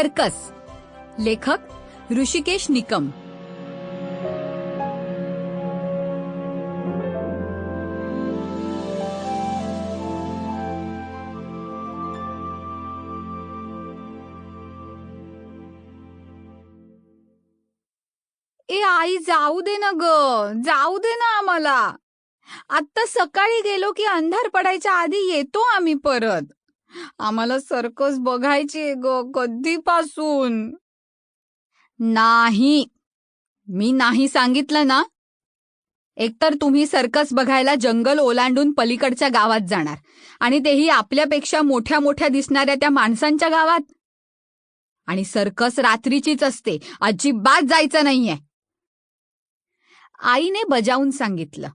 Circus. लेखक ऋषिकेश निकम. ए आई जाऊ दे ना ग. जाऊ दे ना आम्हाला. आत्ता सकाळी गेलो की अंधार पडायच्या आधी येतो आम्ही परत. आम्हाला सर्कस बघायची ग कधीपासून? नाही. मी नाही सांगितलं ना? एकतर तुम्ही सर्कस बघायला जंगल ओलांडून पलीकडच्या गावात जाणार आणि तेही आपल्यापेक्षा मोठ्या मोठ्या दिसणाऱ्या त्या माणसांच्या गावात? आणि सर्कस रात्रीचीच असते अजिबात जायचं नाहीये. आईने बजावून सांगितलं.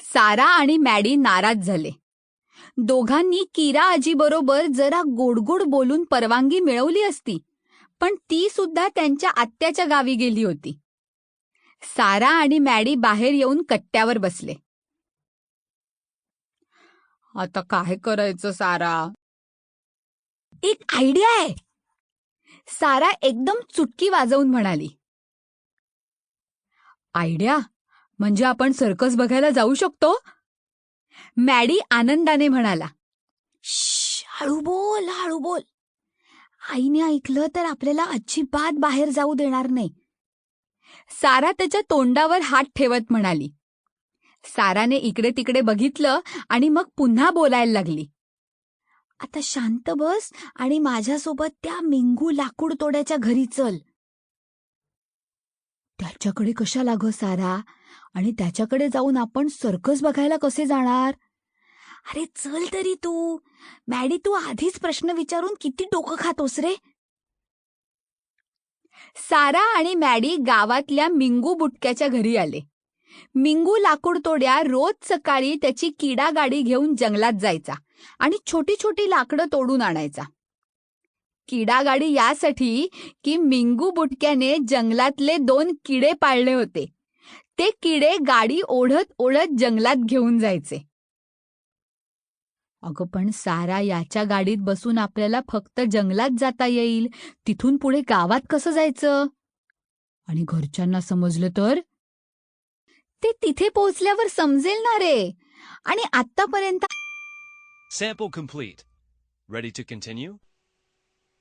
सारा आणि मॅडी नाराज झाले. दोघांनी किरा आजीबरोबर जरा गोडगोड बोलून परवानगी मिळवली असती पण ती सुद्धा त्यांच्या आत्याच्या गावी गेली होती. सारा आणि मॅडी बाहेर येऊन कट्ट्यावर बसले. आता काय करायचं सारा? एक आयडिया आहे. सारा एकदम चुटकी वाजवून म्हणाली. आयडिया? म्हणजे आपण सर्कस बघायला जाऊ शकतो? मॅडी आनंदाने म्हणाला हळू बोल हळू बोल आईने ऐकलं तर आपल्याला अजिबात बाहेर जाऊ देणार नाही. सारा त्याच्या तोंडावर हात ठेवत म्हणाली. साराने इकडे तिकडे बघितलं आणि मग पुन्हा बोलायला लागली. आता शांत बस आणि माझ्यासोबत त्या मिंगू लाकूड तोड्याच्या घरी चल. त्याच्याकडे कशा लाग सारा? आणि त्याच्याकडे जाऊन आपण सर्कस बघायला कसे जाणार? अरे चल तरी तू. मॅडी तू आधीच प्रश्न विचारून किती डोकं खातोस रे? सारा आणि मॅडी गावातल्या मिंगू बुटक्याच्या घरी आले. मिंगू लाकूडतोड्या रोज सकाळी त्याची किडा गाडी घेऊन जंगलात जायचा आणि छोटी छोटी लाकडं तोडून आणायचा. किडा गाडी यासाठी की मिंगू बुटक्याने जंगलातले दोन किडे पाळले होते. ते किडे गाडी ओढत ओढत जंगलात घेऊन जायचे. अगं पण सारा याच्या गाडीत बसून आपल्याला फक्त जंगलात जाता येईल तिथून पुढे गावात कसं जायचं आणि घरच्यांना समजलं तर ते तिथे पोहोचल्यावर समजेल ना रे आणि आतापर्यंत Sample complete. Ready to continue?